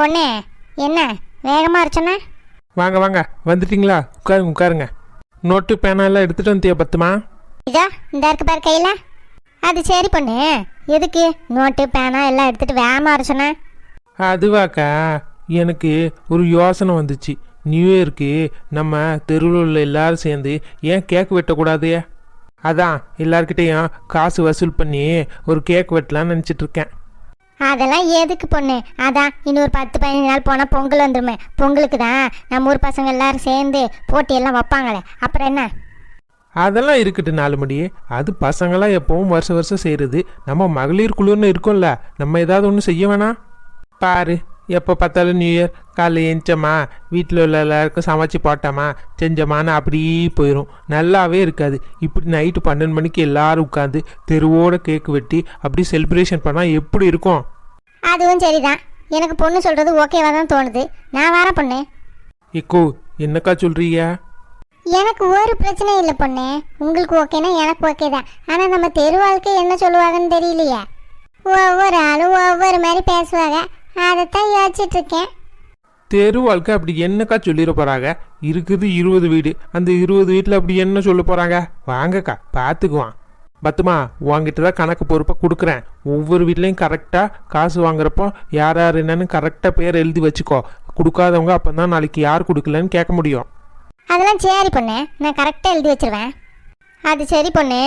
பொண்ணு என்ன வேகமாக இருச்சோன்னா வாங்க வாங்க வந்துட்டீங்களா? உட்காருங்க உட்காருங்க. நோட்டு பேனாலாம் எடுத்துகிட்டு வந்தியா பத்துமா? இதோ இந்த இருக்கு பாரு கையில். அது சரி பொண்ணு எதுக்கு? நோட்டு பேனா எல்லாம் எடுத்துட்டு வேகமாக இருச்சோன்னா அதுவாக்கா எனக்கு ஒரு யோசனை வந்துச்சு. நியூ இயருக்கு நம்ம தெருவில் உள்ள எல்லாரும் சேர்ந்து ஏன் கேக் வெட்டக்கூடாது? அதான் எல்லார்கிட்டேயும் காசு வசூல் பண்ணி ஒரு கேக் வெட்டலாம்னு நினச்சிட்டு இருக்கேன். அதெல்லாம் எதுக்கு பொண்ணு? அதான் இன்னொரு பத்து பதினஞ்சு நாள் போனால் பொங்கல் வந்துருமே. பொங்கலுக்கு தான் நம்ம ஊர் பசங்க எல்லாரும் சேர்ந்து போட்டியெல்லாம் வைப்பாங்களே. அப்புறம் என்ன? அதெல்லாம் இருக்கட்டு நாலு மணியே அது பசங்களாம் எப்பவும் வருஷம் வருஷம் செய்கிறது நம்ம மகளிர் குழுன்னு இருக்கோம்ல. நம்ம ஏதாவது ஒன்று செய்ய வேணாம். பாரு. எப்போ பார்த்தாலும் நியூ இயர் காலைல ஏஞ்சோமா வீட்டில் உள்ள எல்லாருக்கும் சமைச்சு போட்டோமா செஞ்சோமான்னு அப்படியே போயிடும் நல்லாவே இருக்காது. இப்படி நைட்டு பன்னெண்டு மணிக்கு எல்லாரும் உட்காந்து தெருவோட கேக் வெட்டி அப்படி செலிப்ரேஷன் பண்ணால் எப்படி இருக்கும்? அதுவும் சரிதான். எனக்கு பொண்ணு சொல்கிறது ஓகேவா தான் தோணுது. நான் வரேன் பொண்ணு. இக்கோ என்னக்கா சொல்கிறீங்க எனக்கு ஒரு பிரச்சனையும் இல்லை பொண்ணு. உங்களுக்கு ஓகேனா எனக்கு ஓகே தான். ஆனால் நம்ம தெரு வாழ்க்கை என்ன சொல்லுவாங்கன்னு தெரியலையே. ஒவ்வொரு ஆளும் ஒவ்வொரு மாதிரி பேசுவாங்க. அதைத்தான் யோசிச்சுட்டு இருக்கேன் தெரு வாழ்க்கை அப்படி என்னக்கா சொல்லிட போகிறாங்க இருக்குது இருபது வீடு. அந்த இருபது வீட்டில் அப்படி என்ன சொல்ல போகிறாங்க வாங்கக்கா பார்த்துக்குவான் பத்துமா உங்ககிட்ட தான் கணக்கு பொறுப்பாக கொடுக்குறேன். ஒவ்வொரு வீட்லேயும் கரெக்டாக காசு வாங்குறப்போ யார் யார் என்னன்னு கரெக்டாக பேர் எழுதி வச்சுக்கோ. கொடுக்காதவங்க அப்போ தான் நாளைக்கு யார் கொடுக்கலன்னு கேட்க முடியும். அதெல்லாம் சரி பொண்ணு நான் கரெக்டாக எழுதி வச்சிருவேன். அது சரி பொண்ணு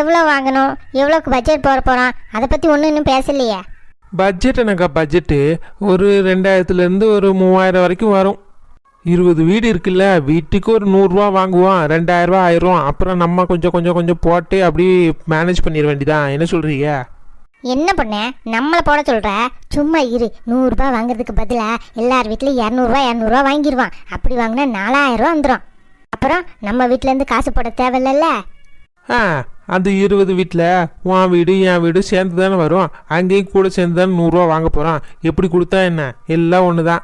எவ்வளோ வாங்கணும் எவ்வளோக்கு பட்ஜெட் போட போகிறோம் அதை பற்றி ஒன்றும் இன்னும் பேசலையே. பட்ஜெட்டுனாக்கா பட்ஜெட்டு ஒரு ரெண்டாயிரத்துலேருந்து ஒரு மூவாயிரம் வரைக்கும் வரும். இருபது வீடு இருக்குல்ல வீட்டுக்கு ஒரு நூறுரூவா வாங்குவோம் ரெண்டாயிரரூவா ஆயிரம். அப்புறம் நம்ம கொஞ்சம் கொஞ்சம் கொஞ்சம் போட்டு அப்படியே மேனேஜ் பண்ணிட வேண்டியதான் என்ன சொல்கிறீங்க என்ன பண்ண? நம்மளை போட சொல்கிற சும்மா இரு. நூறுரூபா வாங்குறதுக்கு பதிலாக எல்லார் வீட்லேயும் இரநூறுவா இரநூறுவா வாங்கிடுவான் அப்படி வாங்கினா நாலாயிரரூவா வந்துடும் அப்புறம் நம்ம வீட்டிலேருந்து காசு போட தேவையில்லைல்ல? ஆ அந்த இருபது வீட்டில் உன் வீடு என் வீடு சேர்ந்து தானே வரும். அங்கேயும் கூட சேர்ந்து தானே நூறுரூவா வாங்க போகிறோம் எப்படி கொடுத்தா என்ன? எல்லாம் ஒன்று தான்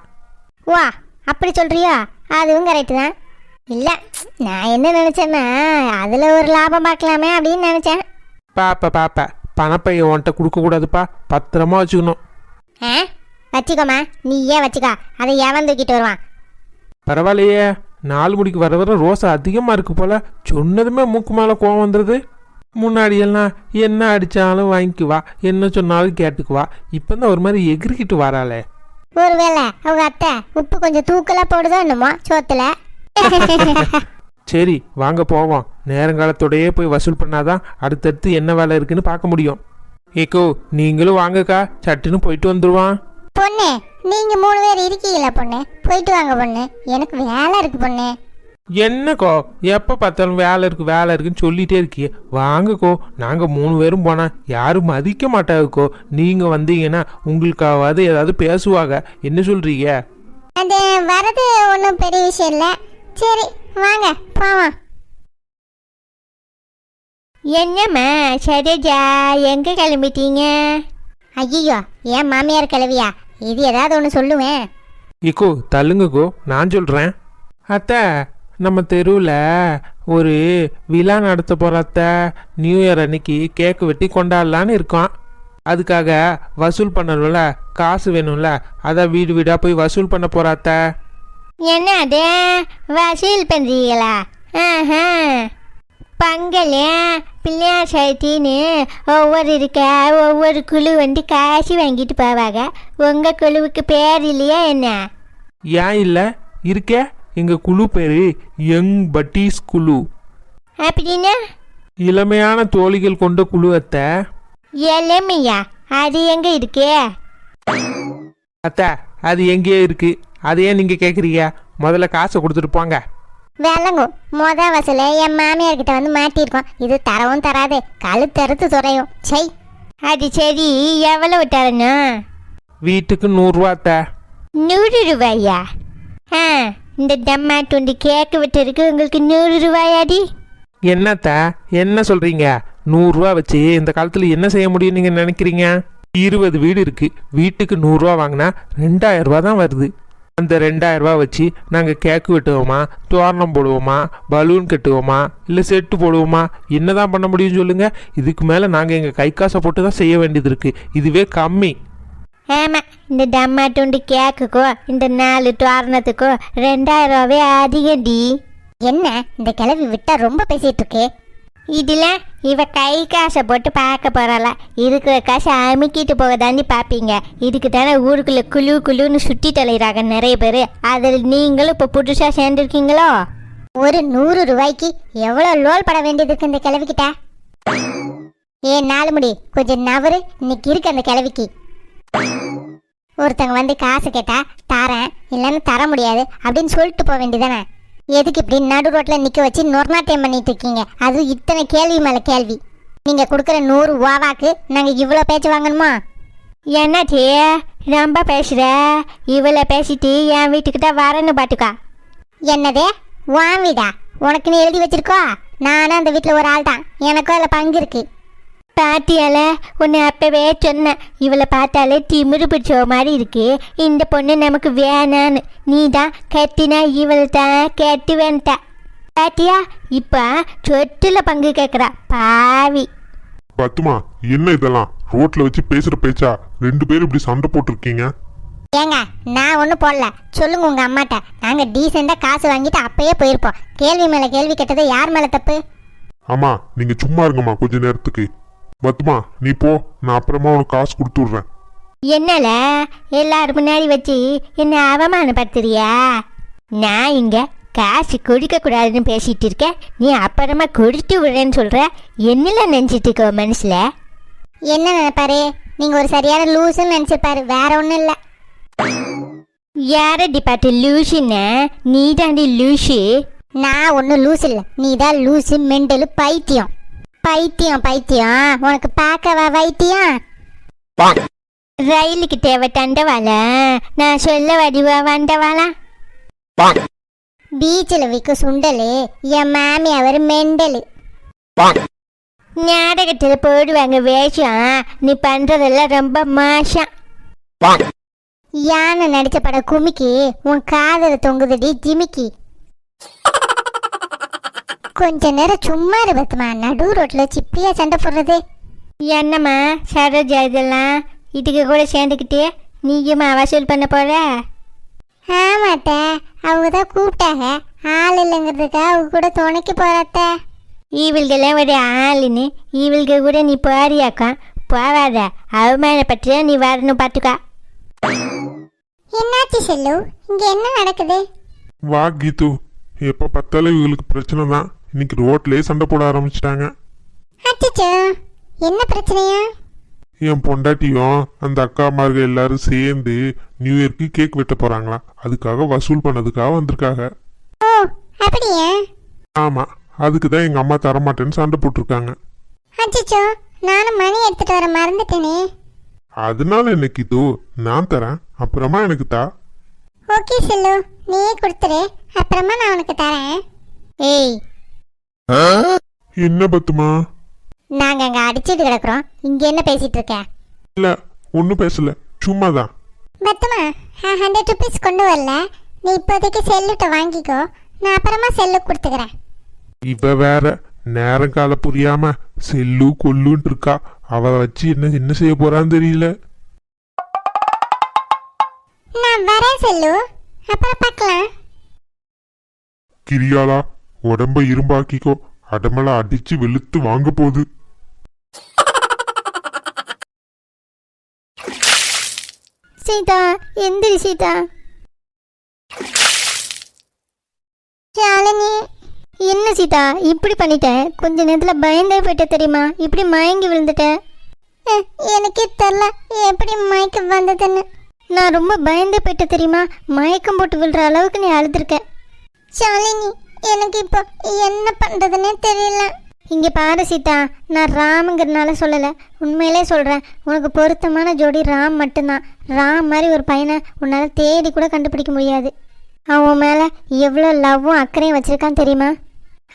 வா அப்படி சொல்றியா? அதுவும் கரெக்டு தான். இல்லை நான் என்ன நினச்சேன்னா அதில் ஒரு லாபம் பார்க்கலாமே அப்படின்னு நினச்சேன். பாப்பா பாப்பா பணப்பைய உன்கிட்ட கொடுக்கக்கூடாதுப்பா பத்திரமா வச்சுக்கணும். ஆ வச்சுக்கோமா நீ ஏன் வச்சுக்கோ. அதை எவன் தூக்கிட்டு வருவான்? பரவாயில்லையே. நாலு மணிக்கு வர வர ரோசா அதிகமாக இருக்கு போல. சொன்னதுமே மூக்கு மேலே கோவம் வந்துடுது முன்னாடியெல்லாம் என்ன அடித்தாலும் வாங்கிக்குவா என்ன சொன்னாலும் கேட்டுக்குவா. இப்போ தான் ஒரு மாதிரி எகிரிக்கிட்டு வராளே. ஒருவேளை அவங்க அத்தை உப்பு கொஞ்சம் தூக்கலாக போடுதோ என்னமோ சோத்துல. சரி வாங்க போவோம். நேரங்காலத்தோடயே போய் வசூல் பண்ணாதான் அடுத்தடுத்து என்ன வேலை இருக்குன்னு பார்க்க முடியும். ஏக்கோ நீங்களும் வாங்கக்கா. சட்டுன்னு போயிட்டு வந்துடுவான் பொண்ணு நீங்க மூணு பேர் இருக்கீங்களா பொண்ணு? போயிட்டு வாங்க பொண்ணு. எனக்கு வேலை இருக்கு பொண்ணு. என்னக்கோ? எப்போ பார்த்தாலும் வேலை இருக்கு வேலை இருக்குன்னு சொல்லிட்டே இருக்கியே. வாங்கக்கோ. நாங்கள் மூணு பேரும் போனால் யாரும் மதிக்க மாட்டாங்கக்கோ. நீங்கள் வந்தீங்கன்னா உங்களுக்காவது ஏதாவது பேசுவாங்க. என்ன சொல்கிறீங்க அது வரது ஒன்றும் பெரிய விஷயம் இல்லை. சரி வாங்க போவோம். என்னம்மா சரிஜா எங்கே கிளம்பிட்டீங்க? ஐயோ ஏன் மாமியார் கிளவியா? இது ஏதாவது ஒன்று சொல்லுவேன் இக்கோ தள்ளுங்கக்கோ நான் சொல்கிறேன் அத்தை நம்ம தெருவில் ஒரு விழா நடத்த போகிற அத்தை நியூ இயர் அன்னைக்கு கேக்கு வெட்டி கொண்டாடலான்னு இருக்கோம் அதுக்காக வசூல் பண்ணணும்ல காசு வேணும்ல அதான் வீடு வீடாக போய் வசூல் பண்ண போகிற அத்தை. என்ன அது வசூல் பண்ணுறீங்களா ஆஹா. பங்கல் பிள்ளையார் சதுர்த்தின்னு ஒவ்வொரு இருக்க ஒவ்வொரு குழு வந்து காசு வாங்கிட்டு போவாங்க. உங்கள் குழுவுக்கு பேர் இல்லையா என்ன? ஏன் இல்லை? இருக்கே? எங்கள் குழு பேர் யங் பட்டீஸ் குழு. அப்படின்னா? இளமையான தோழிகள் கொண்ட குழு அத்தை. எளிமையா அது எங்கே இருக்கு? அத்தை அது எங்கேயோ இருக்கு. அதையே நீங்கள் கேட்குறீங்க முதல்ல காசை கொடுத்துட்டு போங்க. விளங்கும் மொத வசூல என் மாமியார் கிட்ட வந்து மாட்டியிருக்கோம். இது தரவும் தராது. கழுத்தறுத்து துறையும். சை அது சரி எவ்வளவு தரணும்? வீட்டுக்கு நூறுரூவா அத்தை. நூறு ரூபாயா? ஆ இந்த டம்மா துண்டு கேக்கு விட்டுருக்கு உங்களுக்கு நூறு ரூபாயாடி? என்னத்த என்ன சொல்றீங்க? நூறுரூவா வச்சு இந்த காலத்தில் என்ன செய்ய முடியும் நீங்கள் நினைக்கிறீங்க? இருபது வீடு இருக்கு. வீட்டுக்கு நூறுரூவா வாங்கினா ரெண்டாயிரம் ரூபா தான் வருது. அந்த ரெண்டாயிரரூபா வச்சு நாங்கள் கேக்கு வெட்டுவோமா தோரணம் போடுவோமா பலூன் கட்டுவோமா இல்லை செட்டு போடுவோமா என்னதான் பண்ண முடியும் சொல்லுங்கள் இதுக்கு மேலே நாங்கள் எங்கள் கை காசை போட்டு தான் செய்ய வேண்டியது இருக்குது இதுவே கம்மி. ஆமாம் இந்த டம்மா துண்டு கேக்குக்கோ இந்த நாலு தோரணத்துக்கோ ரெண்டாயிரம் ரூபாவே அதிகம்டி. என்ன இந்த கிளவி விட்டா ரொம்ப பேசிட்டு இருக்கே. இதில் இவ கை காசை போட்டு பார்க்க போறாளா. இருக்கிற காசை அமுக்கிட்டு போக தாண்டி பார்ப்பீங்க. இதுக்கு தானே ஊருக்குள்ளே குழு குழுன்னு சுற்றி தொலைகிறாங்க நிறைய பேர். அதில் நீங்களும் இப்போ புதுசாக சேர்ந்துருக்கீங்களோ? ஒரு நூறு ரூபாய்க்கு எவ்வளோ லோல் பட வேண்டியது இருக்கு இந்த கிழவிக்கிட்ட? ஏ நாலு முடி. கொஞ்சம் நவரு இன்னைக்கு இருக்கு அந்த கிழவிக்கு. ஒருத்தங்க வந்து காசு கேட்டா தரேன். இல்லைன்னு தர முடியாது. அப்படின்னு சொல்லிட்டு போக வேண்டியதானே எதுக்கு இப்படி நடு ரோட்டில் நிற்க வச்சு நொர்நாட்டியம் பண்ணிட்டு இருக்கீங்க? அது இத்தனை கேள்வி மேலே கேள்வி. நீங்கள் கொடுக்குற நூறு ஓவாக்கு நாங்கள் இவ்வளோ பேச்சு வாங்கணுமா? என்னாச்சு? ரொம்ப பேசுகிற இவ்வளோ பேசிட்டு என் வீட்டுக்கு தான் வரேன்னு பாட்டுக்கா? என்னதே? உன் வீடா? உனக்குன்னு எழுதி வச்சிருக்கோ நானும் அந்த வீட்டில் ஒரு ஆள் தான் எனக்கும் அதில் பங்கு இருக்கு. பாட்டியால உன்னை அப்பவே சொன்னேன். இவளை பார்த்தாலே திமிரு பிடிச்ச மாதிரி இருக்கு. இந்த பொண்ணு நமக்கு வேணான்னு. நீ தான் கட்டினா இவளை தான் கெட்டு வேண்டா. பாட்டியா இப்போ சொத்துல பங்கு கேட்குறா பாவி. பத்துமா என்ன இதெல்லாம்? ரோட்ல வச்சு பேசுற பேச்சா? ரெண்டு பேரும் இப்படி சண்டை போட்டிருக்கீங்க. ஏங்க நான் ஒன்றும் போடல. சொல்லுங்க உங்கள் அம்மாட்ட. நாங்கள் டீசெண்டாக காசு வாங்கிட்டு அப்பயே போயிருப்போம். கேள்வி மேலே கேள்வி கேட்டது யார் மேலே தப்பு? ஆமா நீங்க சும்மா இருங்கம்மா கொஞ்ச நேரத்துக்கு. பத்துமா நீ போ. நான் அப்புறமா உனக்கு காசு கொடுத்து விடுறேன் என்னால? எல்லாரும் முன்னாடி வச்சு என்ன அவமானப்படுத்துறியா? நான் இங்க காசு கொடுக்க கூடாதுன்னு பேசிட்டு இருக்கேன். நீ அப்புறமா கொடுத்து விடுறேன்னு சொல்ற. என்னல நினைச்சிட்டு இருக்க மனசுல? என்ன நினைப்பாரு? நீங்க ஒரு சரியான லூசுன்னு நினைச்சிருப்பாரு. வேற ஒன்றும் இல்லை. யாரடி பாட்டு லூசுன்னு நீ தாண்டி லூசு நான் ஒன்றும் லூசு இல்லை. நீ தான் லூசு மெண்டலு பைத்தியம். பைத்தியம் பைத்தியம். உனக்கு பார்க்கவா வைத்தியம்? ரயிலுக்கு தேவை தண்டவாள நான் சொல்ல வடிவா வண்டவாளா? பீச்சில் விற்க சுண்டலு என் மாமி அவர் மெண்டலு. நாடகத்தில் போடுவாங்க வேஷம். நீ பண்றதெல்லாம் ரொம்ப மாஷம் யானை நடிச்ச படம் குமிக்கி உன் காதல தொங்குதடி ஜிமிக்கி. கொஞ்ச நேரம் சும்மா இரு பத்துமா. நடு ரோட்ல சிப்பியா சண்டை போடுறது. என்னம்மா சரோஜா இதெல்லாம்? இதுக்கு கூட சேர்ந்துக்கிட்டே நீயுமா வசூல் பண்ண போற? ஆமாட்ட அவங்க தான் கூப்பிட்டாங்க. ஆள் இல்லைங்கிறதுக்கா அவங்க கூட துணைக்கு போறத்த. ஈவில்கெல்லாம் ஒரு ஆளுன்னு ஈவில்க கூட நீ போறியாக்கா? போவாத. அவமானப்பட்டு நீ வரணும் பார்த்துக்கா. என்னாச்சு செல்லு? இங்க என்ன நடக்குது? வா கீது. எப்ப பார்த்தாலும் இவங்களுக்கு பிரச்சனை தான் இன்னைக்கு ரோட்லயே சண்டை போட ஆரம்பிச்சிட்டாங்க. அச்சச்சோ என்ன பிரச்சனையா? என் பொண்டாட்டியும் அந்த அக்காமார்கள் எல்லாரும் சேர்ந்து நியூ இயர்க்கு கேக் வெட்ட போறாங்களா? அதுக்காக வசூல் பண்ணதுக்காக வந்திருக்காங்க. ஓ அப்படியா? ஆமா அதுக்கு தான் எங்க அம்மா தரமாட்டேன்னு சண்டை போட்டிருக்காங்க. அச்சச்சோ நானும் மணி எடுத்துட்டு வர மறந்துட்டேனே. அதனால எனக்கு இது நான் தரேன் அப்புறமா எனக்கு தா. ஓகே செல்லு நீயே கொடுத்துரு அப்புறமா நான் உனக்கு தரேன். ஏய் என்ன பத்துமா? நாங்க அங்க அடிச்சிட்டு கிடக்குறோம். இங்க என்ன பேசிட்டு இருக்க இல்ல ஒன்றும் பேசல. சும்மா தான் பத்துமா ஹண்ட்ரட் ருபீஸ் கொண்டு வரல. நீ இப்போதைக்கு செல்லுட்ட வாங்கிக்கோ. நான் அப்புறமா செல்லு கொடுத்துக்கிறேன். இவ வேற நேரம் கால புரியாம செல்லு கொல்லுன்னு இருக்கா. அவளை வச்சு என்ன என்ன செய்ய போறான்னு தெரியல. நான் வரேன் செல்லு. அப்புறம் பார்க்கலாம். கிரியாளா உடம்ப இரும்பாக்கிக்கோ. அடமலை அடிச்சு வெளுத்து வாங்க போகுது. சீதா எந்திரி சீதா. ஷாலினி என்ன சீதா இப்படி பண்ணிட்டேன் கொஞ்ச நேரத்தில் பயந்தே போயிட்ட தெரியுமா? இப்படி மயங்கி விழுந்துட்டேன் எனக்கே தெரில. எப்படி மயக்கம் வந்ததுன்னு. நான் ரொம்ப பயந்தே போயிட்ட தெரியுமா? மயக்கம் போட்டு விழுற அளவுக்கு நீ அழுதுருக்க. ஷாலினி எனக்கு இப்போ என்ன பண்ணுறதுன்னே தெரியல. இங்கே பாரு சீதா நான் ராமுங்கிறதுனால சொல்லலை. உண்மையிலே சொல்கிறேன் உனக்கு பொருத்தமான ஜோடி ராம் மட்டும்தான். ராம் மாதிரி ஒரு பையனை உன்னால் தேடி கூட கண்டுபிடிக்க முடியாது. அவன் மேலே எவ்வளோ லவ்வும் அக்கறையும் வச்சுருக்கான் தெரியுமா?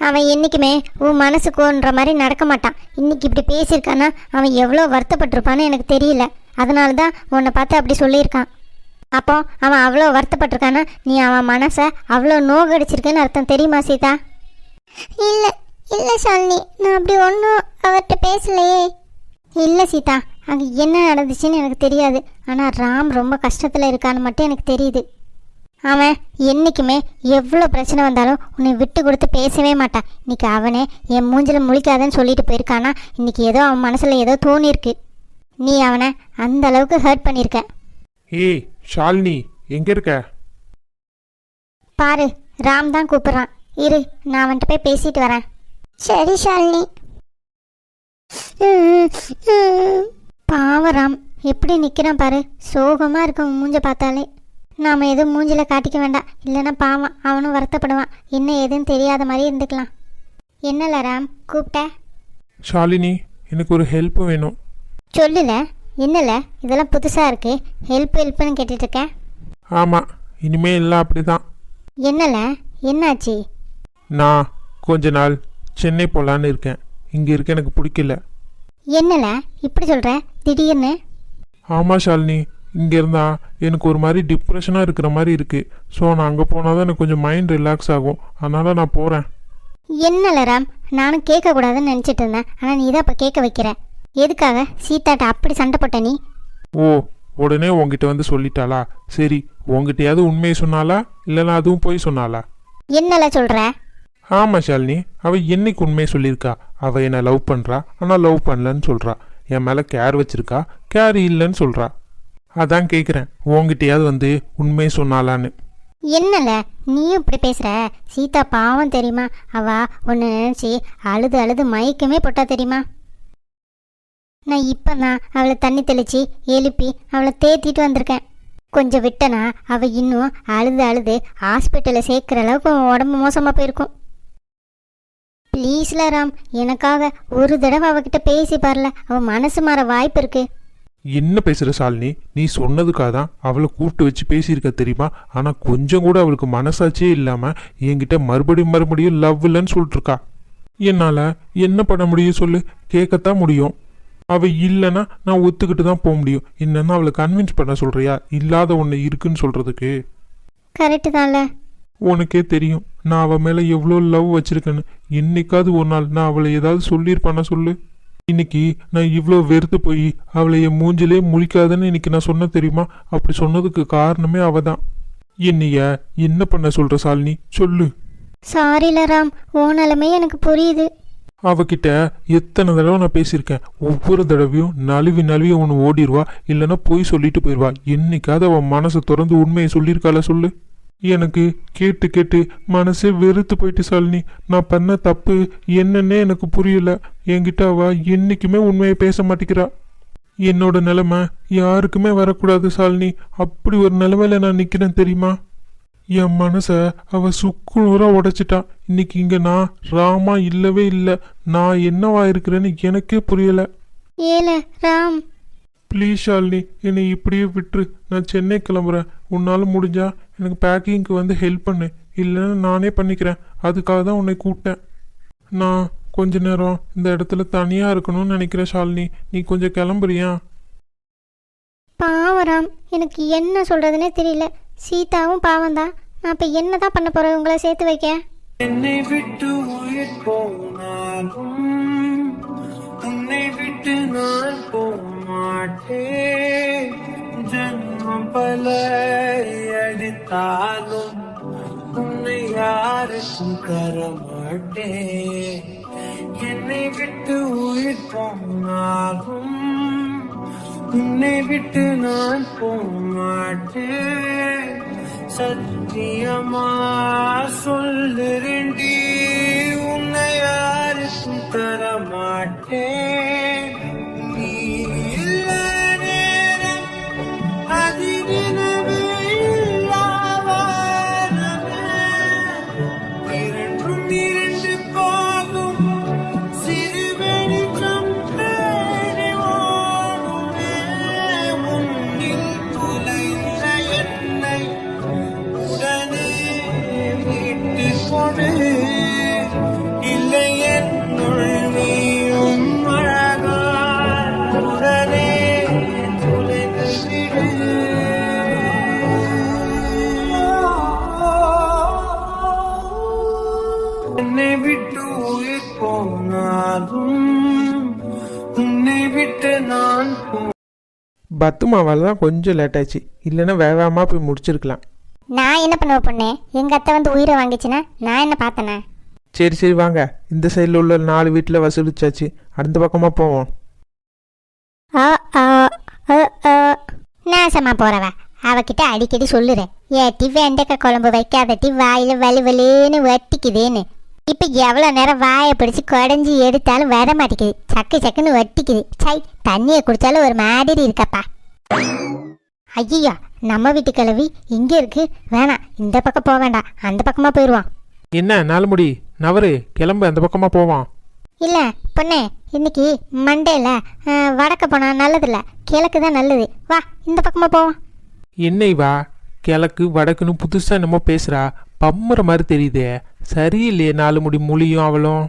அவன் என்றைக்குமே உன் மனசுக்கோன்ற மாதிரி நடக்க மாட்டான். இன்னைக்கு இப்படி பேசியிருக்கான்னா அவன் எவ்வளோ வருத்தப்பட்டிருப்பான்னு எனக்கு தெரியல. அதனால தான் உன்னை பார்த்து அப்படி சொல்லியிருக்கான். அப்போ அவன் அவ்வளோ வருத்தப்பட்டிருக்கானா? நீ அவன் மனசை அவ்வளோ நோகடிச்சிருக்கேன்னு அர்த்தம் தெரியுமா சீதா? இல்லை இல்லை ஷாலினி நான் அப்படி ஒன்றும் அவர்கிட்ட பேசலையே. இல்லை சீதா. அங்கே என்ன நடந்துச்சுன்னு எனக்கு தெரியாது. ஆனால் ராம் ரொம்ப கஷ்டத்தில் இருக்கான்னு மட்டும் எனக்கு தெரியுது. அவன் என்றைக்குமே எவ்வளோ பிரச்சனை வந்தாலும் உன்னை விட்டு கொடுத்து பேசவே மாட்டான். இன்னைக்கு அவனே என் மூஞ்சில் முழிக்காதன்னு சொல்லிட்டு போயிருக்கானா? இன்னைக்கு ஏதோ அவன் மனசில் ஏதோ தோணியிருக்கு. நீ அவனை அந்த அளவுக்கு ஹர்ட் பண்ணியிருக்க. ஏய் ஷாலினி எங்க இருக்க? பாரு ராம் தான் கூப்பிட்றான். இரு நான் அவன்கிட்ட போய் பேசிட்டு வரேன். சரி ஷாலினி. பாவம் ராம் எப்படி நிற்கிறான் பாரு. சோகமாக இருக்க உன் மூஞ்ச பார்த்தாலே. நாம் எதுவும் மூஞ்சில காட்டிக்க வேண்டாம். இல்லைன்னா பாவம் அவனும் வருத்தப்படுவான். என்ன ஏதுன்னு தெரியாத மாதிரி இருந்துக்கலாம். என்னல ராம் கூப்பிட்ட? ஷாலினி எனக்கு ஒரு ஹெல்ப் வேணும். சொல்லல. என்னல? இதெல்லாம் புதுசாக இருக்கு. ஹெல்ப் ஹெல்ப்னு கேட்டுட்டு இருக்க ஆமாம் இனிமே எல்லாம் அப்படிதான். என்னல? என்னாச்சு? நான் கொஞ்ச நாள் சென்னை போகலான்னு இருக்கேன். இங்கே இருக்க எனக்கு பிடிக்கல. என்னல? இப்படி சொல்கிற திடீர்னு? ஆமாம் ஷாலினி. இங்கே இருந்தா எனக்கு ஒரு மாதிரி டிப்ரெஷனாக இருக்கிற மாதிரி இருக்குது ஸோ நான் அங்கே போனால் தான் எனக்கு கொஞ்சம் மைண்ட் ரிலாக்ஸ் ஆகும். அதனால் நான் போகிறேன் என்னல ராம்? நானும் கேட்கக்கூடாதுன்னு நினச்சிட்டு இருந்தேன். ஆனால் நீ தான் இப்போ கேட்க வைக்கிற. எதுக்காக? சீதாட்ட அப்படி சண்டை போட்ட நீ? ஓ உடனே உங்ககிட்ட வந்து சொல்லிட்டாளா? சரி உங்ககிட்டயாவது உண்மையை சொன்னாலா இல்லைன்னா அதுவும் போய் சொன்னாளா? என்னல சொல்கிற ஆமாம் ஷாலினி. அவள் என்னைக்கு உண்மையை சொல்லியிருக்கா? அவள் என்னை லவ் பண்ணுறா ஆனால் லவ் பண்ணலன்னு சொல்கிறா என் மேலே கேர் வச்சிருக்கா? கேர் இல்லைன்னு சொல்கிறா அதான் கேட்குறேன் உங்ககிட்டயாவது வந்து உண்மையை சொன்னாலான்னு என்னல? நீயும் இப்படி பேசுற? சீதா பாவம் தெரியுமா? அவ ஒன்று நினச்சி அழுது அழுது மயக்கமே போட்டா தெரியுமா? நான் இப்போ தான் அவளை தண்ணி தெளித்து எழுப்பி அவளை தேத்திட்டு வந்திருக்கேன். கொஞ்சம் விட்டனா அவள் இன்னும் அழுது அழுது ஹாஸ்பிட்டலில் சேர்க்குற அளவுக்கு உடம்பு மோசமாக போயிருக்கும். ப்ளீஸ்ல ராம் எனக்காக ஒரு தடவை அவகிட்ட பேசி பாருல அவன் மனசு மாற வாய்ப்பு இருக்கு. என்ன பேசுகிற சாலினி நீ சொன்னதுக்காக தான் அவளை கூப்பிட்டு வச்சு பேசியிருக்க தெரியுமா? ஆனால் கொஞ்சம் கூட அவளுக்கு மனசாட்சியே இல்லாமல் என்கிட்ட மறுபடியும் மறுபடியும் லவ் இல்லைன்னு சொல்லிட்டுருக்கா என்னால் என்ன பண்ண முடியும் சொல்லு? கேட்கத்தான் முடியும். அவள் இல்லைன்னா நான் ஒத்துக்கிட்டு தான் போக முடியும். என்னன்னா அவளை கன்வின்ஸ் பண்ண சொல்கிறியா இல்லாத ஒன்று இருக்குன்னு சொல்கிறதுக்கு கரெக்டு தான்ல. உனக்கே தெரியும். நான் அவள் மேலே எவ்வளோ லவ் வச்சிருக்கேன்னு. என்னைக்காவது ஒரு நாள் நான் அவளை ஏதாவது சொல்லியிருப்பானா சொல்லு? இன்னைக்கு நான் இவ்வளோ வெறுத்து போய் அவளை என் மூஞ்சிலே முழிக்காதன்னு இன்னைக்கு நான் சொன்ன தெரியுமா? அப்படி சொன்னதுக்கு காரணமே அவ தான். என்னைய என்ன பண்ண சொல்ற சாலினி? சொல்லு. சாரில ராம். ஓ நிலைமை எனக்கு புரியுது. அவகிட்ட எத்தனை தடவை நான் பேசியிருக்கேன்? ஒவ்வொரு தடவையும் நழுவி நழுவி ஒன்று ஓடிடுவா இல்லைன்னா போய் சொல்லிட்டு போயிடுவா என்னைக்காவது அவன் மனசை திறந்து உண்மையை சொல்லியிருக்காள சொல்லு. எனக்கு கேட்டு கேட்டு மனசே வெறுத்து போயிட்டு சாலினி. நான் பண்ண தப்பு என்னன்னே எனக்கு புரியல. என்கிட்ட அவ என்னைக்குமே உண்மையை பேச மாட்டேங்கிறா. என்னோட நிலைமை யாருக்குமே வரக்கூடாது சாலினி. அப்படி ஒரு நிலைமையில நான் நிக்கிறேன் தெரியுமா? என் மனசை அவ சுக்குநூறா உடைச்சிட்டா. இன்னைக்கு இங்க நான் ராமா இல்லவே இல்லை. நான் என்னவா இருக்கிறேன்னு எனக்கே புரியல. ஏல ராம். ப்ளீஸ் ஷாலினி என்னை இப்படியே விட்டுரு. நான் சென்னை கிளம்புறேன். உன்னால் முடிஞ்சா எனக்கு பேக்கிங்க்கு வந்து ஹெல்ப் பண்ணு. இல்லைன்னா நானே பண்ணிக்கிறேன். அதுக்காக தான் உன்னை கூப்பிட்டேன். நான் கொஞ்ச நேரம் இந்த இடத்துல தனியாக இருக்கணும்னு நினைக்கிறேன் ஷாலினி. நீ கொஞ்சம் கிளம்புறியா? பாவம் ராம். எனக்கு என்ன சொல்றதுனே தெரியல. சீதாவும் பாவம் தான் நான் இப்போ என்ன தான் பண்ண போறேன்? உங்களை சேர்த்து வைக்க. என்னை விட்டு உயிர் போனாலும் உன்னை விட்டு நான் போமாட்டேன் ஜன்மம் பல அடித்தாலும் உன்னை யாருக்கும் தரமாட்டேன். என்னை விட்டு உயிர் போனாலும் உன்னை விட்டு நான் போமாட்டேன் சத்தியமா சொல்லுறேன்டி உன்னை யாருக்கும் தரமாட்டேன். உன்னை விட்டு உயிர் போனாலும் உன்னை விட்டு நான் போ பத்துமாவால் தான் கொஞ்சம் லேட் ஆச்சு இல்லைன்னா வேகமாக போய் முடிச்சிருக்கலாம். நான் என்ன பண்ணுவ பொண்ணு? எங்கள் அத்தை வந்து உயிரை வாங்கிச்சுன்னா நான் என்ன பார்த்தேனே? சரி சரி வாங்க. இந்த சைடில் உள்ள நாலு வீட்டில் வசூலிச்சாச்சு. அடுத்த பக்கமாக போவோம். ஓ ஓ ஓ ஓ நாசமா போறவ. அவகிட்ட அடிக்கடி சொல்லுறேன். ஏட்டி வெண்டைக்காய் குழம்பு வைக்காதட்டி வாயில வலி வலின்னு வட்டிக்குதுன்னு. இப்போ எவ்வளோ நேரம் வாயை பிடிச்சி குடஞ்சி எடுத்தாலும் வர மாட்டேங்குது. சக்கு சக்குன்னு வட்டிக்குது சை தண்ணியை குடிச்சாலும் ஒரு மாதிரி இருக்கப்பா. ஐயோ நம்ம வீட்டு கிழவி இங்கே இருக்கு. வேணாம் இந்த பக்கம் போக வேண்டாம். அந்த பக்கமாக போயிடுவான் என்ன நாலு முடி? நவரு கிளம்பு அந்த பக்கமாக போவான். இல்லை பொண்ணே இன்னைக்கு மண்டேல வடக்க போனால் நல்லதில்ல. கிழக்கு தான் நல்லது. வா இந்த பக்கமாக போவோம். என்ன இவா கிழக்கு வடக்குன்னு புதுசாக என்னமோ பேசுகிறா பம்முற மாதிரி தெரியுதே. சரியில்லையே நாலு முடி மொழியும் அவளும்.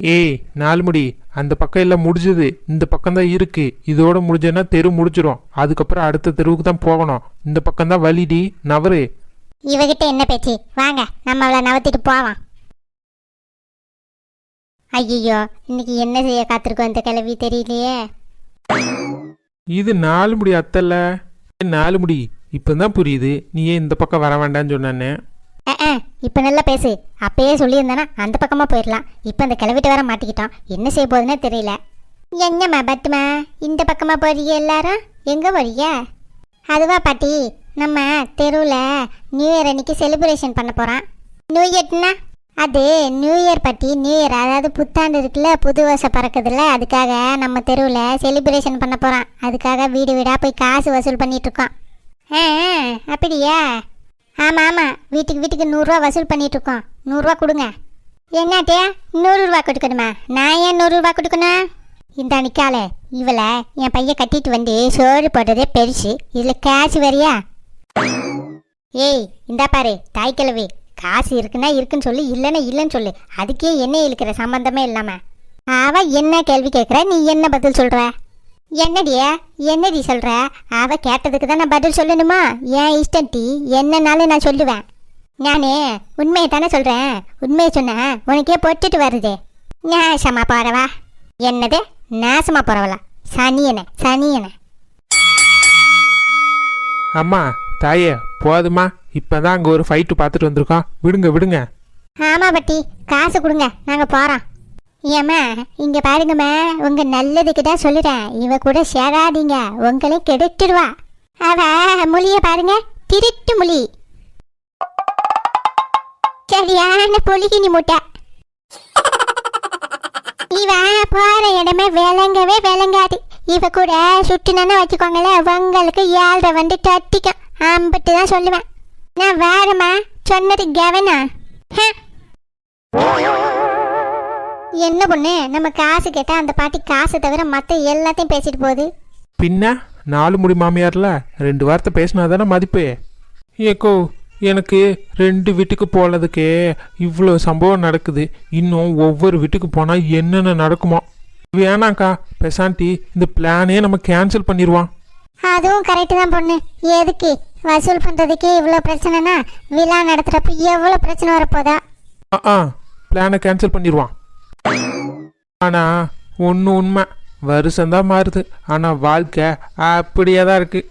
ஏய் நாலு முடி அந்த பக்கம் எல்லாம் முடிஞ்சது. இந்த பக்கம் தான் இருக்கு. இதோட முடிஞ்சதுன்னா தெரு முடிச்சிடும் அதுக்கப்புறம் அடுத்த தெருவுக்கு தான் போகணும். இந்த பக்கம் தான் வழிடி நவரு. இவகிட்ட என்ன பேச்சு? வாங்க நம்ம அவளை நவத்திட்டு போவோம் ஐயோ இன்னைக்கு என்ன செய்ய காத்திருக்கோம் இந்த கிழவி தெரியலையே. இது நாலு முடி அத்தல்ல. நாலு முடி இப்போதான் புரியுது. நீ ஏன் இந்த பக்கம் வர வேண்டாம்னு சொன்னானே இப்போ நல்லா பேசு. அப்பயே சொல்லியிருந்தானா அந்த பக்கமாக போயிடலாம் இப்போ அந்த கிளவிட்டு வர மாட்டிக்கிட்டோம் என்ன செய்ய போகுதுன்னே தெரியல. என்னம்மா பட்டுமா இந்த பக்கமாக போறீங்க எல்லாரும்? எங்கே போறீங்க? அதுவா பாட்டி நம்ம தெருவில் நியூ இயர் அன்னைக்கு செலிப்ரேஷன் பண்ண போகிறோம் நியூ இயர்னா அது new year party new year அதாவது புத்தாண்டு இருக்குல்ல புது வருஷம் பறக்குதுல்ல அதுக்காக நம்ம தெருவில் செலிப்ரேஷன் பண்ண போகிறோம் அதுக்காக வீடு வீடாக போய் காசு வசூல் பண்ணிகிட்ருக்கோம் ஆ, அப்படியா? ஆமாம் ஆமாம் வீட்டுக்கு வீட்டுக்கு நூறுரூவா வசூல் பண்ணிகிட்ருக்கோம் இருக்கோம் நூறுரூவா கொடுங்க. என்னாட்டியா நூறுரூவா கொடுக்கணுமா? நான் ஏன் நூறுரூவா கொடுக்கணும்? இந்த நிக்காலே இவளை என் பையன் கட்டிட்டு வந்து சோறு போடுறதே பெருசு. இதில் காசு வரியா? ஏய் இந்தா பாரு தாய் கிழவி. காசு இருக்குன்னா இருக்குன்னு சொல்லி இல்லைன்னா இல்லைன்னு சொல்லு. அதுக்கே என்ன இழுக்கிற சம்பந்தமே இல்லாமல் அவள் என்ன கேள்வி கேட்குற? நீ என்ன பதில் சொல்கிற என்னடியா என்னடி சொல்ற? அவ கேட்டதுக்கு தான் நான் பதில் சொல்லணுமா? ஏன் இஷ்டம் டீ? என்னன்னாலும் நான் சொல்லுவேன். நானே உண்மையை தானே சொல்றேன். உண்மையை சொன்னா உனக்கே பொட்டுட்டு வருதே. நாசமா போறவா? என்னது? நாசமா போறவளா? சனியனை சனியனை. அம்மா தாயே போதுமா? இப்பதான் அங்கே ஒரு ஃபைட்டு பார்த்துட்டு வந்திருக்கோம். விடுங்க விடுங்க. ஆமா பட்டி. காசு கொடுங்க. நாங்க போறோம். ஏம்மா இங்க பாருங்கம்மா உங்க நல்லதுக்கு தான் சொல்லுறேன். இவ கூட சேராதீங்க உங்களை கெடுத்துடுவா அவ மொழிய பாருங்க திருட்டு மொழி. சரியான பொலிகினி முட்டை. இவ போற இடமே விளங்கவே விளங்காது. இவ கூட சுட்டுனா வச்சுக்கோங்களேன் உங்களுக்கு ஏழரை வந்து தட்டிக்கும். அம்பிட்டு தான் சொல்லுவேன். நான் வேறம்மா சொன்னது கவனா ஹ. என்ன பொண்ணு? நம்ம காசு கேட்டா அந்த பாட்டி காசை தவிர மற்ற எல்லாத்தையும் பேசிட்டு போகுது. பின்ன? நாலு முடி மாமியார்ல ரெண்டு வார்த்தை பேசினா தானே மதிப்பு? ஏக்கோ எனக்கு ரெண்டு வீட்டுக்கு போனதுக்கே இவ்வளோ சம்பவம் நடக்குது. இன்னும் ஒவ்வொரு வீட்டுக்கு போனால் என்னென்ன நடக்குமோ. வேணாங்க்கா பெசாண்டி இந்த பிளானே நம்ம கேன்சல் பண்ணிடுவான் அதுவும் கரெக்டு தான் பொண்ணு. எதுக்கு? வசூல் பண்ணுறதுக்கே இவ்வளோ பிரச்சனைனா விழா நடத்துகிறப்ப எவ்வளோ பிரச்சனை வரப்போதா? ஆ ஆ பிளானை கேன்சல் பண்ணிடுவான் ஆனால் ஒன்று உண்மை. வருஷம்தான் மாறுது. ஆனால் வாழ்க்கை அப்படியே தான் இருக்குது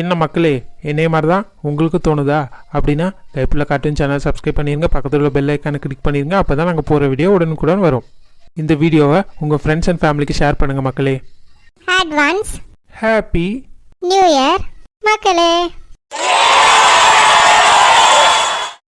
என்ன மக்களே என்னைய மாதிரி தான் உங்களுக்கு தோணுதா? அப்படின்னா கைப்பில் கார்ட்டூன் சேனல் சப்ஸ்கிரைப் பண்ணிடுங்க பக்கத்தில் உள்ள பெல் ஐக்கானை கிளிக் பண்ணிடுங்க அப்போ தான் நாங்கள் போகிற வீடியோ உடனுக்குடன் வரும். இந்த வீடியோவை உங்கள் ஃப்ரெண்ட்ஸ் அண்ட் ஃபேமிலிக்கு ஷேர் பண்ணுங்கள் மக்களே. அட்வான்ஸ் ஹாப்பி நியூ இயர் மக்களே.